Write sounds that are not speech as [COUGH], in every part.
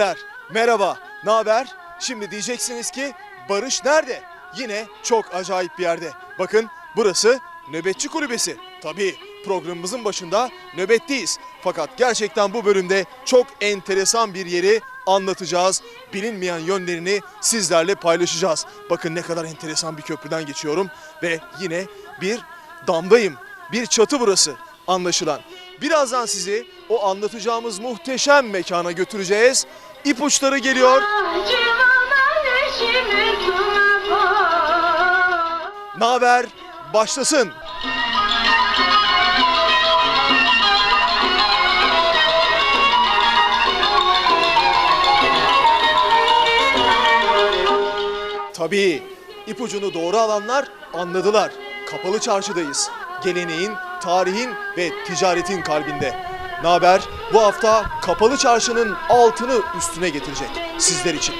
Seyirciler, merhaba, ne haber? Şimdi diyeceksiniz ki Barış nerede? Yine çok acayip bir yerde. Bakın burası Nöbetçi Kulübesi. Tabii programımızın başında nöbetteyiz. Fakat gerçekten bu bölümde çok enteresan bir yeri anlatacağız. Bilinmeyen yönlerini sizlerle paylaşacağız. Bakın ne kadar enteresan bir köprüden geçiyorum ve yine bir damdayım. Bir çatı burası anlaşılan. Birazdan sizi o anlatacağımız muhteşem mekana götüreceğiz. İpuçları geliyor. Haber? Başlasın. Tabii ipucunu doğru alanlar anladılar. Kapalı çarşıdayız. Geleneğin, tarihin ve ticaretin kalbinde. Ne haber? Bu hafta kapalı çarşının altını üstüne getirecek sizler için.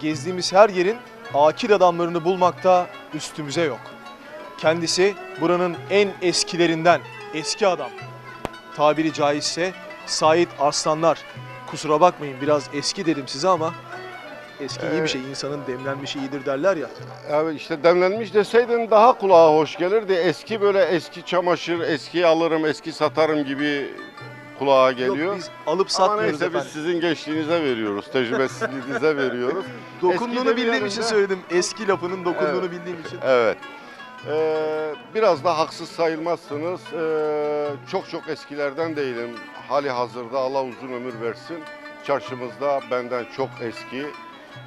Gezdiğimiz her yerin akil adamlarını bulmakta üstümüze yok. Kendisi buranın en eskilerinden, eski adam. Tabiri caizse Sait Arslanlar. Kusura bakmayın biraz eski dedim size ama eski iyi bir şey. insanın demlenmişi iyidir derler ya. Evet işte demlenmiş deseydin daha kulağa hoş gelirdi. Eski böyle eski çamaşır, eski alırım, eski satarım gibi kulağa geliyor. Yok biz alıp Ama satmıyoruz neyse biz efendim. sizin gençliğinize veriyoruz, tecrübesizliğinize veriyoruz. [LAUGHS] Dokunduğunu Eski bildiğim için söyledim. Eski lafının dokunduğunu bildiğim için. Evet. Ee, biraz da haksız sayılmazsınız. Ee, çok çok eskilerden değilim. Hali hazırda Allah uzun ömür versin. Çarşımızda benden çok eski,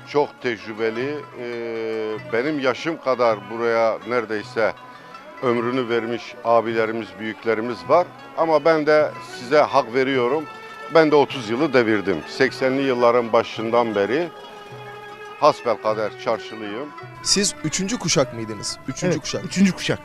çok tecrübeli, ee, benim yaşım kadar buraya neredeyse ömrünü vermiş abilerimiz, büyüklerimiz var. Ama ben de size hak veriyorum. Ben de 30 yılı devirdim. 80'li yılların başından beri hasbelkader çarşılıyım. Siz üçüncü kuşak mıydınız? Üçüncü Evet, kuşak. Üçüncü kuşak.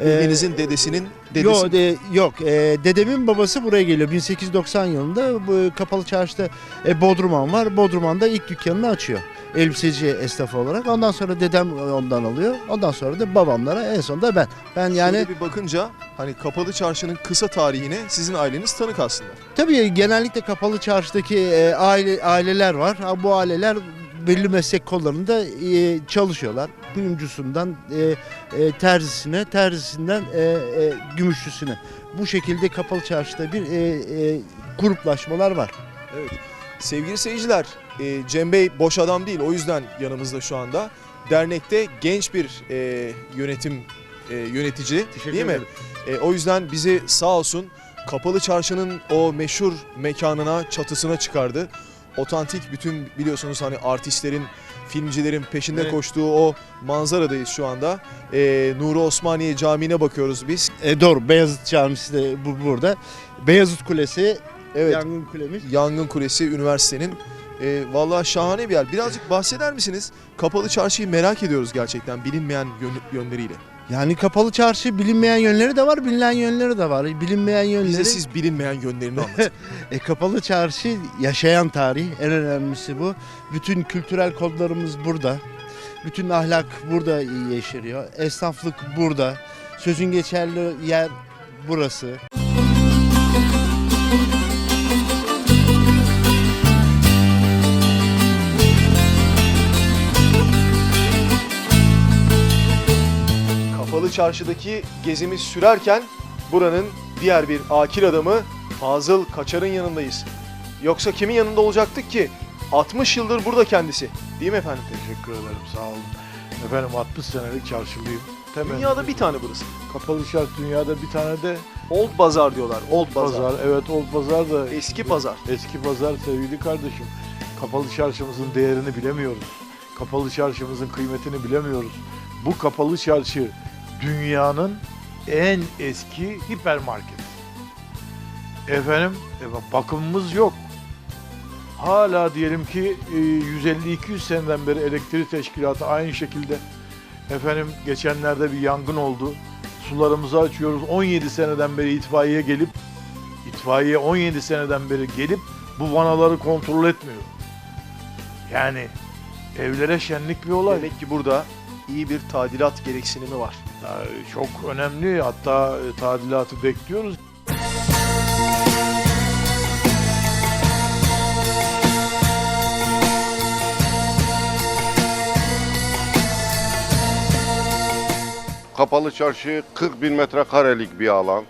Birbirinizin dedesinin dedesi. Yok, de, yok. e, dedemin babası buraya geliyor. 1890 yılında bu kapalı çarşıda e, Bodruman var. Bodruman'da ilk dükkanını açıyor. Elbiseci esnafı olarak. Ondan sonra dedem ondan alıyor. Ondan sonra da babamlara en sonunda ben. Ben yani Şöyle bir bakınca hani kapalı çarşının kısa tarihine sizin aileniz tanık aslında. tabii genellikle kapalı çarşıdaki e, aile aileler var. Ha, bu aileler belli meslek kollarında e, çalışıyorlar. Kuyumcusundan e, e, terzisine, terzisinden e, e, gümüşçüsüne. Bu şekilde kapalı çarşıda bir e, e, gruplaşmalar var. Evet. Sevgili seyirciler, e, Cem Bey boş adam değil. O yüzden yanımızda şu anda. Dernekte genç bir e, yönetim e, yönetici Teşekkür değil mi? ederim. E, o yüzden bizi sağ olsun Kapalı Çarşı'nın o meşhur mekanına, çatısına çıkardı. Otantik bütün biliyorsunuz hani artistlerin, filmcilerin peşinde Evet. koştuğu o manzaradayız şu anda. E, Nuri Osmaniye Camii'ne bakıyoruz biz. E, doğru Beyazıt Camisi de bu, burada. Beyazıt Kulesi, Evet. yangın kulemiz. Yangın Kulesi üniversitenin. E, vallahi şahane bir yer. Birazcık bahseder misiniz? Kapalı Çarşı'yı merak ediyoruz gerçekten bilinmeyen yön- yönleriyle. Yani kapalı çarşı bilinmeyen yönleri de var, bilinen yönleri de var. Bilinmeyen yönleri... Bize siz bilinmeyen yönlerini anlatın. [LAUGHS] E, kapalı çarşı yaşayan tarih en önemlisi bu. Bütün kültürel kodlarımız burada. Bütün ahlak burada yeşeriyor. Esnaflık burada. Sözün geçerli yer burası. Çarşı'daki gezimiz sürerken buranın diğer bir akil adamı Fazıl Kaçar'ın yanındayız. Yoksa kimin yanında olacaktık ki? 60 yıldır burada kendisi. Değil mi efendim? Teşekkür ederim sağ olun. Efendim 60 senelik çarşılıyım. Temel Dünyada bir tane burası. kapalı çarşı dünyada bir tane de Old Bazar diyorlar. Old Bazar. pazar. Evet Old Pazar da Eski pazar. eski pazar sevgili kardeşim. Kapalı çarşımızın değerini bilemiyoruz. Kapalı çarşımızın kıymetini bilemiyoruz. Bu kapalı çarşı dünyanın en eski hipermarket. Efendim e, bakımımız yok. Hala diyelim ki e, 150-200 seneden beri elektrik teşkilatı aynı şekilde. Efendim geçenlerde bir yangın oldu. Sularımızı açıyoruz. 17 seneden beri itfaiye gelip itfaiye 17 seneden beri gelip bu vanaları kontrol etmiyor. Yani evlere şenlik bir olay. Demek ki burada iyi bir tadilat gereksinimi var. Çok önemli. Hatta e, tadilatı bekliyoruz. Kapalı çarşı 40 bin metrekarelik bir alan.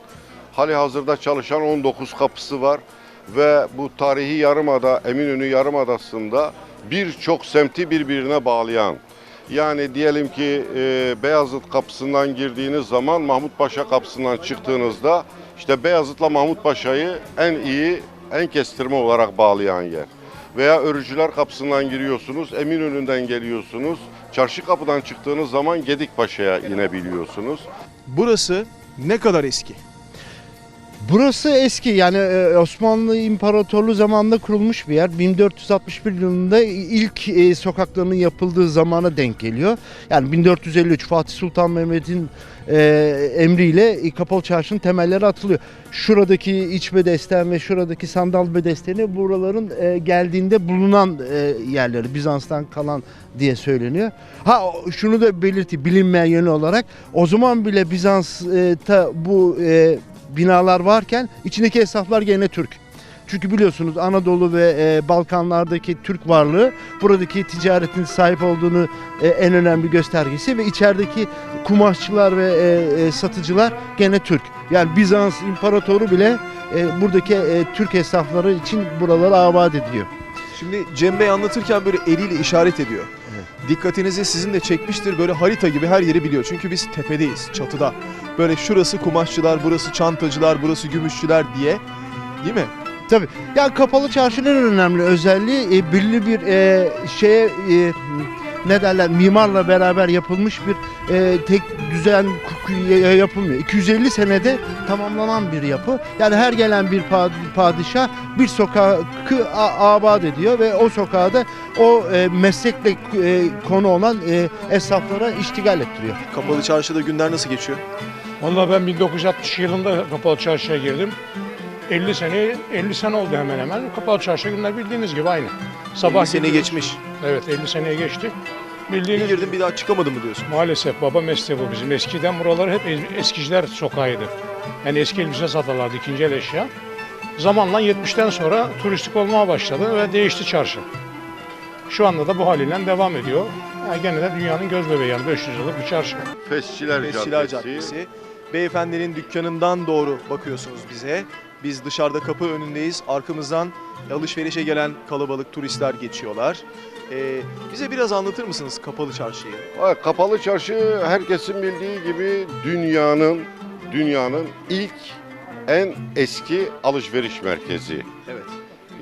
Hali hazırda çalışan 19 kapısı var ve bu tarihi yarımada Eminönü Yarımadası'nda birçok semti birbirine bağlayan. Yani diyelim ki e, Beyazıt kapısından girdiğiniz zaman Mahmut Paşa kapısından çıktığınızda işte Beyazıt'la Mahmut Paşa'yı en iyi, en kestirme olarak bağlayan yer. Veya Örücüler kapısından giriyorsunuz, Eminönü'nden geliyorsunuz. Çarşı kapıdan çıktığınız zaman Gedikpaşa'ya inebiliyorsunuz. Burası ne kadar eski? Burası eski yani e, Osmanlı İmparatorluğu zamanında kurulmuş bir yer. 1461 yılında ilk e, sokaklarının yapıldığı zamana denk geliyor. Yani 1453 Fatih Sultan Mehmet'in e, emriyle Kapalı Çarşı'nın temelleri atılıyor. Şuradaki iç bedesten ve şuradaki sandal bedesteni buraların geldiğinde bulunan yerleri Bizans'tan kalan diye söyleniyor. Ha şunu da belirteyim bilinmeyen yönü olarak o zaman bile Bizans'ta bu binalar varken içindeki esnaflar gene Türk. Çünkü biliyorsunuz Anadolu ve e, Balkanlardaki Türk varlığı buradaki ticaretin sahip olduğunu e, en önemli göstergesi ve içerideki kumaşçılar ve e, e, satıcılar gene Türk. Yani Bizans imparatoru bile e, buradaki e, Türk esnafları için buraları abat ediliyor. Şimdi Cem Bey anlatırken böyle eliyle işaret ediyor. Dikkatinizi sizin de çekmiştir böyle harita gibi her yeri biliyor. Çünkü biz tepedeyiz, çatıda. Böyle şurası kumaşçılar, burası çantacılar, burası gümüşçüler diye. Değil mi? Tabii. Ya kapalı çarşının önemli özelliği e, belli bir e, şeye e, ne derler mimarla beraber yapılmış bir e, tek düzen yapılmıyor. 250 senede tamamlanan bir yapı. Yani her gelen bir pa- padişah bir sokağı a- abat ediyor ve o sokağı da o e, meslekle e, konu olan e, esnaflara iştigal ettiriyor. Kapalı çarşıda günler nasıl geçiyor? Vallahi ben 1960 yılında Kapalı Çarşı'ya girdim. 50 sene 50 sene oldu hemen hemen. Kapalı Çarşı günler bildiğiniz gibi aynı. Sabah sene gidiyoruz. geçmiş. Evet 50 seneye geçti. Bir Bildiğiniz girdim bir daha çıkamadım mı diyorsun? maalesef baba mesleği bu bizim. Eskiden buralar hep es- eskiciler sokağıydı. Yani eski elbise satarlardı ikinci el eşya. Zamanla 70'ten sonra turistik olmaya başladı ve değişti çarşı. Şu anda da bu haliyle devam ediyor. Yani gene de dünyanın göz bebeği yani 500 yıllık bir çarşı. Fesçiler, Fesçiler Caddesi. Caddesi. Beyefendinin dükkanından doğru bakıyorsunuz bize. Biz dışarıda kapı önündeyiz. Arkamızdan alışverişe gelen kalabalık turistler geçiyorlar. Ee, bize biraz anlatır mısınız Kapalı Çarşı'yı? Kapalı Çarşı herkesin bildiği gibi dünyanın dünyanın ilk en eski alışveriş merkezi. Evet.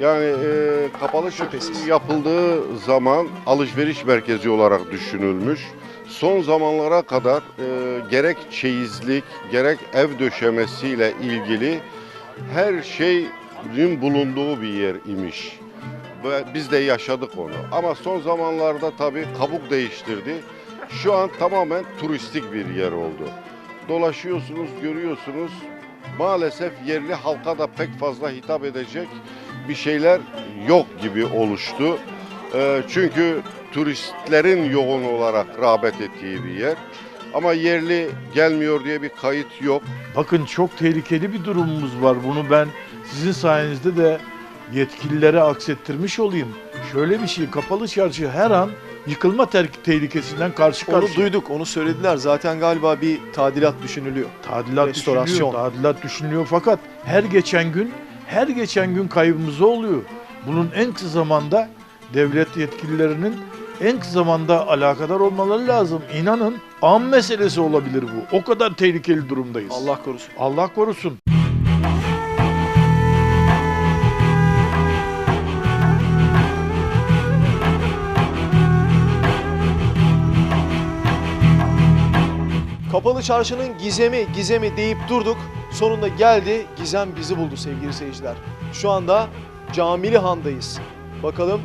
Yani e, kapalı Şüphesiz. çarşı yapıldığı zaman alışveriş merkezi olarak düşünülmüş. Son zamanlara kadar e, gerek çeyizlik, gerek ev döşemesiyle ilgili her şeyin bulunduğu bir yer imiş. Ve biz de yaşadık onu. Ama son zamanlarda tabii kabuk değiştirdi. Şu an tamamen turistik bir yer oldu. Dolaşıyorsunuz, görüyorsunuz. Maalesef yerli halka da pek fazla hitap edecek bir şeyler yok gibi oluştu. Ee, çünkü turistlerin yoğun olarak rağbet ettiği bir yer. Ama yerli gelmiyor diye bir kayıt yok. Bakın çok tehlikeli bir durumumuz var. Bunu ben sizin sayenizde de yetkililere aksettirmiş olayım. Şöyle bir şey, kapalı çarşı her an yıkılma tehlikesinden karşı Onu karşıya. duyduk, onu söylediler. Zaten galiba bir tadilat düşünülüyor. Tadilat Restorasyon. düşünülüyor, tadilat düşünülüyor fakat her geçen gün her geçen gün kaybımız oluyor. Bunun en kısa zamanda devlet yetkililerinin en kısa zamanda alakadar olmaları lazım. İnanın an meselesi olabilir bu. O kadar tehlikeli durumdayız. Allah korusun. Allah korusun. Kapalı çarşının gizemi, gizemi deyip durduk. Sonunda geldi, gizem bizi buldu sevgili seyirciler. Şu anda Camili Han'dayız. Bakalım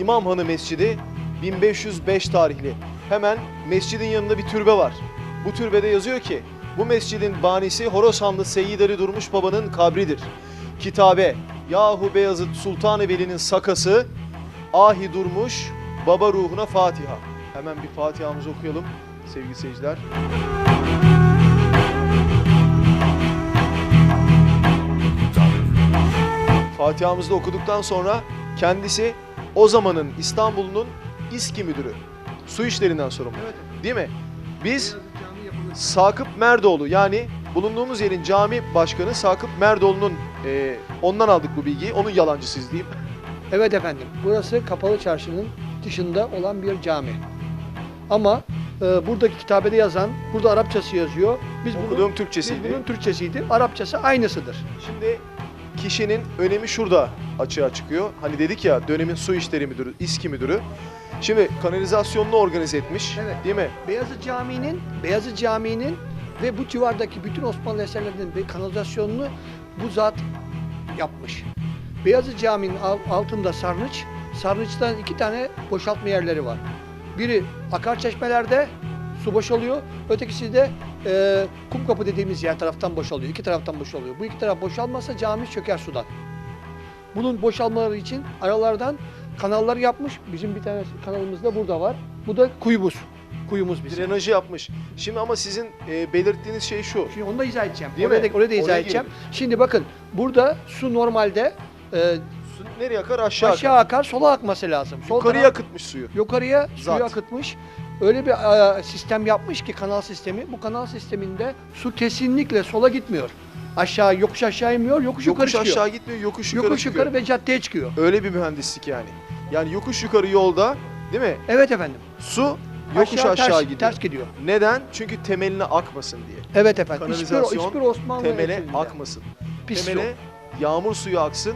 İmam Hanı Mescidi 1505 tarihli. Hemen mescidin yanında bir türbe var. Bu türbede yazıyor ki bu mescidin banisi Horasanlı Seyyid Ali Durmuş Baba'nın kabridir. Kitabe Yahu Beyazıt Sultan-ı Veli'nin sakası Ahi Durmuş Baba ruhuna Fatiha. Hemen bir Fatiha'mızı okuyalım sevgili seyirciler. Fatiha'mızı da okuduktan sonra kendisi o zamanın İstanbul'un İSKİ müdürü. Su işlerinden sorumlu. Değil mi? Biz Sakıp Merdoğlu yani bulunduğumuz yerin cami başkanı Sakıp Merdoğlu'nun e, ondan aldık bu bilgiyi. Onun yalancısıyız diyeyim. [LAUGHS] Evet efendim, burası Kapalı Çarşı'nın dışında olan bir cami. Ama e, buradaki kitabede yazan, burada Arapçası yazıyor. Biz bunun, Okuduğum biz Türkçesiydi. bunun Türkçesiydi. Arapçası aynısıdır. Şimdi kişinin önemi şurada açığa çıkıyor. Hani dedik ya dönemin su işleri müdürü, İSKİ müdürü. Şimdi kanalizasyonunu organize etmiş. Evet. Değil mi? Beyazıt Camii'nin, Beyazıt Camii'nin ve bu civardaki bütün Osmanlı eserlerinin bir kanalizasyonunu bu zat yapmış. Beyazıt Camii'nin al- altında sarnıç, sarnıçtan iki tane boşaltma yerleri var. Biri akar çeşmelerde su boşalıyor, ötekisi de e, kum kapı dediğimiz yer taraftan boşalıyor. İki taraftan boşalıyor. Bu iki taraf boşalmazsa cami çöker sudan. Bunun boşalmaları için aralardan kanallar yapmış. Bizim bir tane kanalımız da burada var. Bu da kuyumuz. Kuyumuz bizim. Drenajı yapmış. Şimdi ama sizin e, belirttiğiniz şey şu. Şimdi onu da izah edeceğim. Değil oraya, mi? Da, oraya da izah Oraya edeceğim. Şimdi bakın burada su normalde e, Su nereye akar? Aşağı, aşağı akar. akar, sola akması lazım. Sol Yukarıya taraf- akıtmış suyu. yukarıya suyu Zat. akıtmış. Öyle bir e, sistem yapmış ki kanal sistemi. Bu kanal sisteminde su kesinlikle sola gitmiyor. Aşağı yokuş aşağı inmiyor, yokuş, yukarı Yokuş çıkıyor. aşağı gitmiyor, yokuş yukarı yokuş çıkıyor. yukarı ve caddeye çıkıyor. Öyle bir mühendislik yani. Yani yokuş yukarı yolda değil mi? Evet efendim. Su yokuş aşağı, ters, gidiyor. Ters gidiyor. Neden? Çünkü temeline akmasın diye. Evet efendim. Kanalizasyon hiçbir Osmanlı Temele eserinde akmasın. pis Temele yok. yağmur suyu aksın.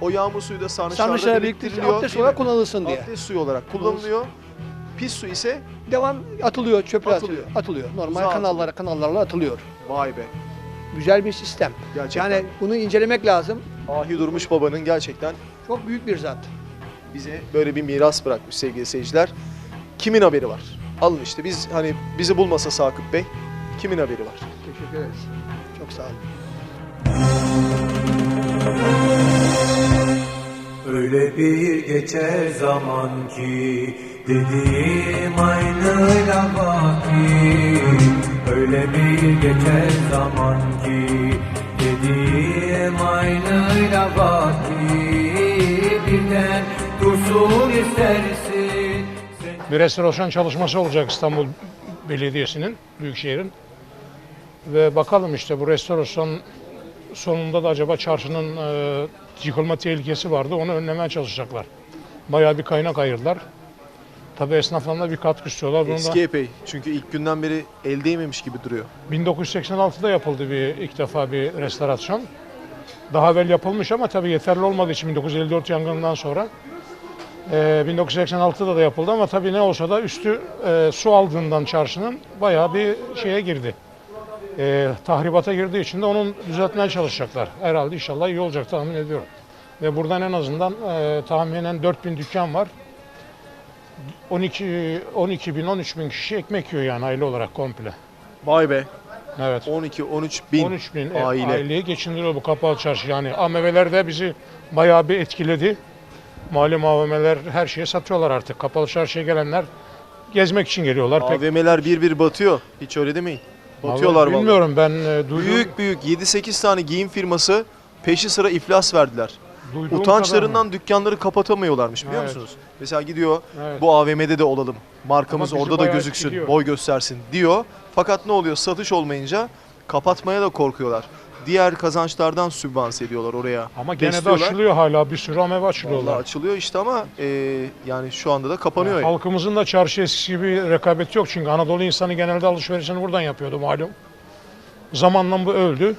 O yağmur suyu da sarnıçlarla biriktiriliyor. abdest olarak kullanılsın diye. Abdest suyu olarak kullanılıyor. Pis su ise Devam atılıyor, çöpe Atılıyor. atılıyor. Atılıyor. Normal Uzağa kanallara, kanallarla atılıyor. vay be. Güzel bir sistem. Gerçekten. Yani bunu incelemek lazım. Ahi Durmuş Baba'nın gerçekten Çok büyük bir zat. bize böyle bir miras bırakmış sevgili seyirciler. Kimin haberi var? Alın işte biz hani bizi bulmasa Sakıp Bey kimin haberi var? Teşekkür ederiz. Çok sağ olun. Öyle bir geçer zaman ki Dediğim aynıyla baki Öyle bir geçer zaman ki Dediğim aynıyla baki Birden dursun istersin Bir restorasyon çalışması olacak İstanbul Belediyesi'nin, Büyükşehir'in. Ve bakalım işte bu restorasyon sonunda da acaba çarşının e, yıkılma tehlikesi vardı. Onu önlemeye çalışacaklar. Bayağı bir kaynak ayırdılar. Tabii esnaftan da bir katkı istiyorlar. Bunu da Eski epey. Çünkü ilk günden beri el değmemiş gibi duruyor. 1986'da yapıldı bir ilk defa bir restorasyon. Daha evvel yapılmış ama tabii yeterli olmadığı için 1954 yangından sonra e, 1986'da da yapıldı ama tabii ne olsa da üstü e, su aldığından çarşının bayağı bir şeye girdi. E, tahribata girdiği için de onun düzeltmeye çalışacaklar. Herhalde inşallah iyi olacak tahmin ediyorum. Ve buradan en azından e, tahminen 4000 dükkan var. 12 12 bin 13 bin kişi ekmek yiyor yani aile olarak komple. Vay be. Evet. 12-13 bin 13 bin aile. aile. aileyi geçindiriyor bu kapalı çarşı. Yani AVM'ler de bizi bayağı bir etkiledi. Malum AVM'ler her şeyi satıyorlar artık. Kapalı çarşıya gelenler gezmek için geliyorlar. Pek AVM'ler bir bir batıyor. Hiç öyle demeyin. Batıyorlar Vallahi vallahi. Bilmiyorum ben e, duydum. Büyük büyük 7-8 tane giyim firması peşi sıra iflas verdiler. Duyduğum Utançlarından dükkanları kapatamıyorlarmış biliyor Evet. musunuz? Mesela gidiyor. Evet. bu AVM'de de olalım. Markamız Ama bizi orada da bayağı gözüksün, etkiliyor. boy göstersin diyor. Fakat ne oluyor? Satış olmayınca kapatmaya da korkuyorlar. Diğer kazançlardan sübvanse ediyorlar oraya. Ama gene de besliyorlar. açılıyor hala bir sürü ameve Vallahi açılıyorlar. açılıyor işte ama e, yani şu anda da kapanıyor. Yani. halkımızın da çarşı eskisi gibi rekabeti yok çünkü Anadolu insanı genelde alışverişini buradan yapıyordu malum. Zamanla bu öldü.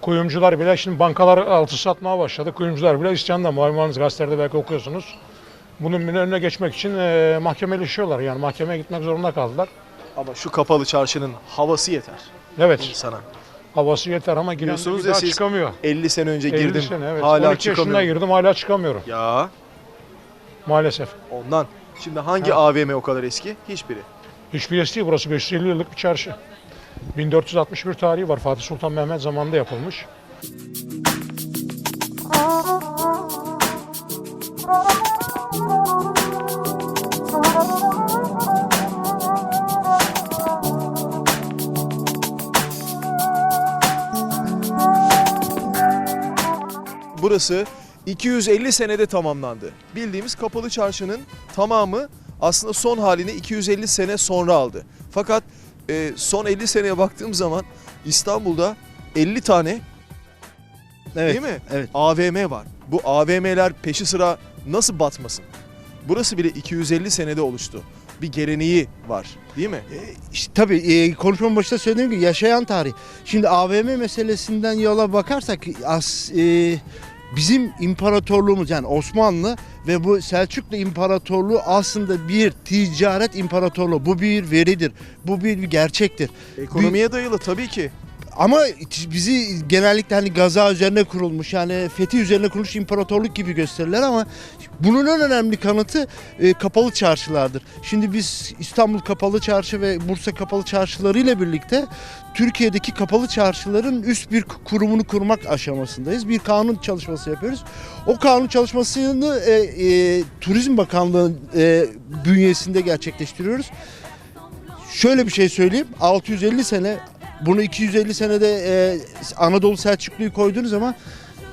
Kuyumcular bile şimdi bankalar altı satmaya başladı. Kuyumcular bile isyanda malumunuz gazetelerde belki okuyorsunuz. Bunun önüne geçmek için e, mahkemeleşiyorlar yani mahkemeye gitmek zorunda kaldılar. Ama şu kapalı çarşının havası yeter Evet insana. havası yeter ama giren de bir ya daha siz çıkamıyor. 50 sene önce 50 girdim. sene evet. Hala 12 yaşında çıkamıyorum. girdim hala çıkamıyorum Ya maalesef. ondan. Şimdi hangi Ha. AVM o kadar eski? Hiçbiri. Hiçbir eski değil burası 550 yıllık bir çarşı. 1461 tarihi var Fatih Sultan Mehmet zamanında yapılmış. Burası 250 senede tamamlandı. Bildiğimiz kapalı çarşının tamamı aslında son halini 250 sene sonra aldı. Fakat e, son 50 seneye baktığım zaman İstanbul'da 50 tane Evet. değil mi? Evet. AVM var. Bu AVM'ler peşi sıra nasıl batmasın? Burası bile 250 senede oluştu. Bir geleneği var değil mi? İşte tabii e, konuşmanın başında söylediğim gibi yaşayan tarih. Şimdi AVM meselesinden yola bakarsak as, e, bizim imparatorluğumuz yani Osmanlı ve bu Selçuklu İmparatorluğu aslında bir ticaret imparatorluğu. Bu bir veridir. Bu bir, gerçektir. Ekonomiye dayalı tabii ki. Ama bizi genellikle hani gaza üzerine kurulmuş yani fethi üzerine kurulmuş imparatorluk gibi gösterirler ama bunun en önemli kanıtı e, kapalı çarşılardır. Şimdi biz İstanbul Kapalı Çarşı ve Bursa Kapalı Çarşıları ile birlikte Türkiye'deki kapalı çarşıların üst bir kurumunu kurmak aşamasındayız. Bir kanun çalışması yapıyoruz. O kanun çalışmasını e, e, Turizm Bakanlığı e, bünyesinde gerçekleştiriyoruz. Şöyle bir şey söyleyeyim. 650 sene bunu 250 senede e, Anadolu Selçuklu'yu koyduğunuz zaman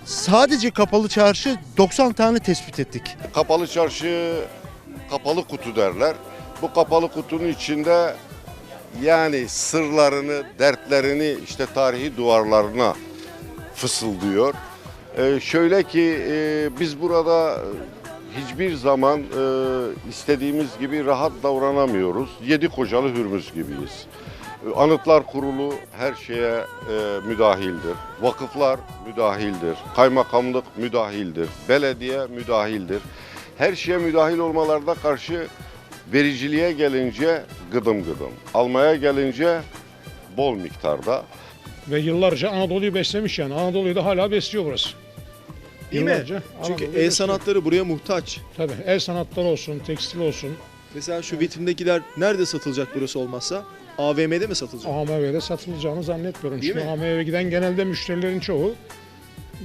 sadece kapalı çarşı 90 tane tespit ettik. Kapalı çarşı, kapalı kutu derler. Bu kapalı kutunun içinde yani sırlarını, dertlerini işte tarihi duvarlarına fısıldıyor. Ee, şöyle ki e, biz burada hiçbir zaman e, istediğimiz gibi rahat davranamıyoruz. Yedi kocalı hürmüz gibiyiz. Anıtlar Kurulu her şeye e, müdahildir. Vakıflar müdahildir. Kaymakamlık müdahildir. Belediye müdahildir. Her şeye müdahil olmalarına karşı vericiliğe gelince gıdım gıdım. Almaya gelince bol miktarda. Ve yıllarca Anadolu'yu beslemiş yani. Anadolu'yu da hala besliyor burası. Değil mi? Yıllarca Çünkü Anadolu'yu el sanatları buraya muhtaç. Tabii el sanatları olsun, tekstil olsun. Mesela şu vitrindekiler nerede satılacak burası olmazsa? AVM'de mi satılacak? AMV'de satılacağını zannetmiyorum. Değil Çünkü mi? AMV'ye giden genelde müşterilerin çoğu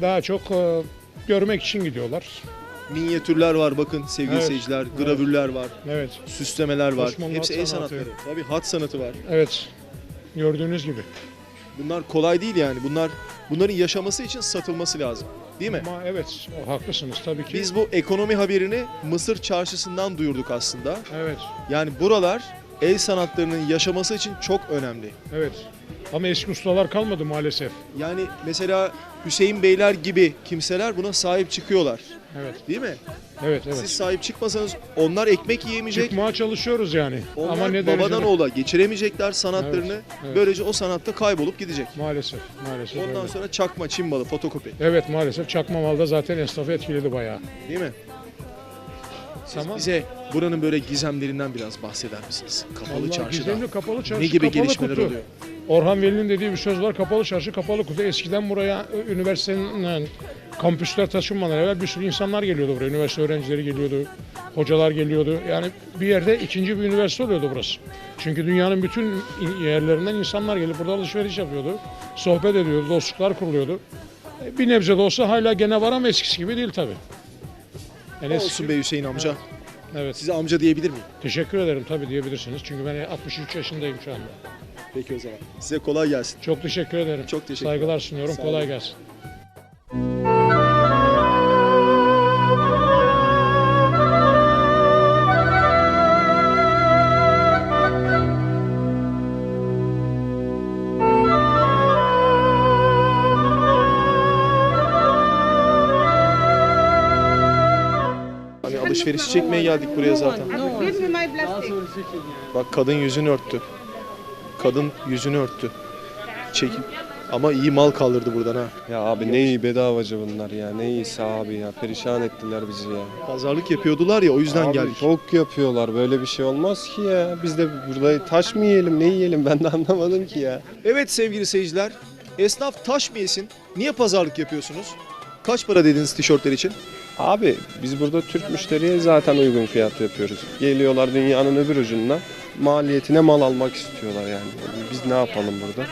daha çok e, görmek için gidiyorlar. Minyatürler var bakın sevgili Evet, seyirciler. evet. Gravürler var, Evet, süslemeler var. Osmanlı Hepsi hat el sanatı. sanatları. Tabii hat sanatı var. evet. Gördüğünüz gibi. Bunlar kolay değil yani. Bunlar bunların yaşaması için satılması lazım. Değil mi? Ama evet, haklısınız tabii ki. Biz bu ekonomi haberini Mısır çarşısından duyurduk aslında. Evet, Yani buralar el sanatlarının yaşaması için çok önemli. evet. Ama eski ustalar kalmadı maalesef. Yani mesela Hüseyin Beyler gibi kimseler buna sahip çıkıyorlar. Evet, Değil mi? evet, evet. Siz sahip çıkmasanız onlar ekmek yiyemeyecek. Çıkmaya çalışıyoruz yani. Onlar Ama ne babadan derecede? oğula geçiremeyecekler sanatlarını. Evet, evet. Böylece o sanatta kaybolup gidecek. Maalesef, maalesef Ondan öyle. sonra çakma, Çin malı, fotokopi. Evet maalesef çakma malda zaten esnafı etkiledi bayağı. Değil mi? Tamam. bize buranın böyle gizemlerinden biraz bahseder misiniz? Kapalı Vallahi çarşıda gizemli kapalı çarşı, ne gibi kapalı gelişmeler kutu. oluyor? Orhan Veli'nin dediği bir söz var. Kapalı çarşı, kapalı kutu. Eskiden buraya e, üniversitenin yani, kampüsler taşınmadan evvel bir sürü insanlar geliyordu buraya. Üniversite öğrencileri geliyordu, hocalar geliyordu. Yani bir yerde ikinci bir üniversite oluyordu burası. Çünkü dünyanın bütün in- yerlerinden insanlar gelip burada alışveriş yapıyordu. Sohbet ediyordu, dostluklar kuruluyordu. E, Bir nebze de olsa hala gene var ama eskisi gibi değil tabii. Eskisi- Olsun be Hüseyin amca. Evet. Size amca diyebilir miyim? Teşekkür ederim tabii diyebilirsiniz. Çünkü ben 63 yaşındayım şu anda. Peki o zaman. Size kolay gelsin. Çok teşekkür ederim. Çok teşekkür Saygılar sunuyorum. Sağ Kolay olun. gelsin. Hani alışveriş çekmeye geldik buraya zaten. Bak kadın yüzünü örttü. Kadın yüzünü örttü. Çekin. Ama iyi mal kaldırdı buradan ha. Ya abi ne iyi bedavacı bunlar ya. Ne iyisi abi ya. Perişan ettiler bizi ya. Pazarlık yapıyordular ya o yüzden abi geldik. çok yapıyorlar. Böyle bir şey olmaz ki ya. Biz de burada taş mı yiyelim ne yiyelim ben de anlamadım ki ya. Evet sevgili seyirciler. Esnaf taş mı yesin? Niye pazarlık yapıyorsunuz? Kaç para dediniz tişörtler için? Abi biz burada Türk müşteriye zaten uygun fiyat yapıyoruz. Geliyorlar dünyanın öbür ucundan. Maliyetine mal almak istiyorlar yani. Biz ne yapalım burada?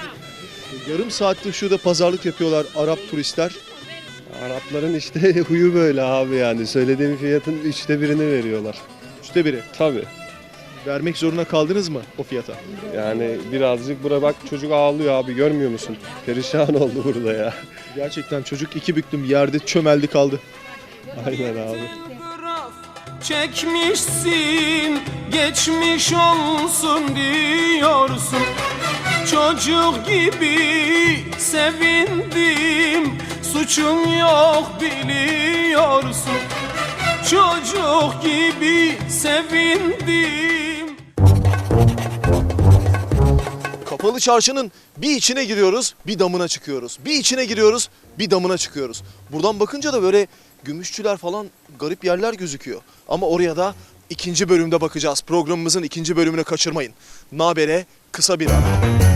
Yarım saattir şurada pazarlık yapıyorlar Arap turistler. Arapların işte [LAUGHS] huyu böyle abi yani. Söylediğim fiyatın üçte birini veriyorlar. Üçte biri. Tabii. Vermek zorunda kaldınız mı o fiyata? Yani birazcık bura bak çocuk ağlıyor abi görmüyor musun? Perişan [LAUGHS] oldu burada ya. Gerçekten çocuk iki büklüm yerde çömeldi kaldı. Aynen abi. Çekmişsin, geçmiş olsun diyorsun Çocuk gibi sevindim Suçum yok biliyorsun Çocuk gibi sevindim Kapalı çarşının bir içine giriyoruz, bir damına çıkıyoruz. Bir içine giriyoruz, bir damına çıkıyoruz. Buradan bakınca da böyle gümüşçüler falan garip yerler gözüküyor. Ama oraya da ikinci bölümde bakacağız. Programımızın ikinci bölümünü kaçırmayın. Nabere kısa bir ara.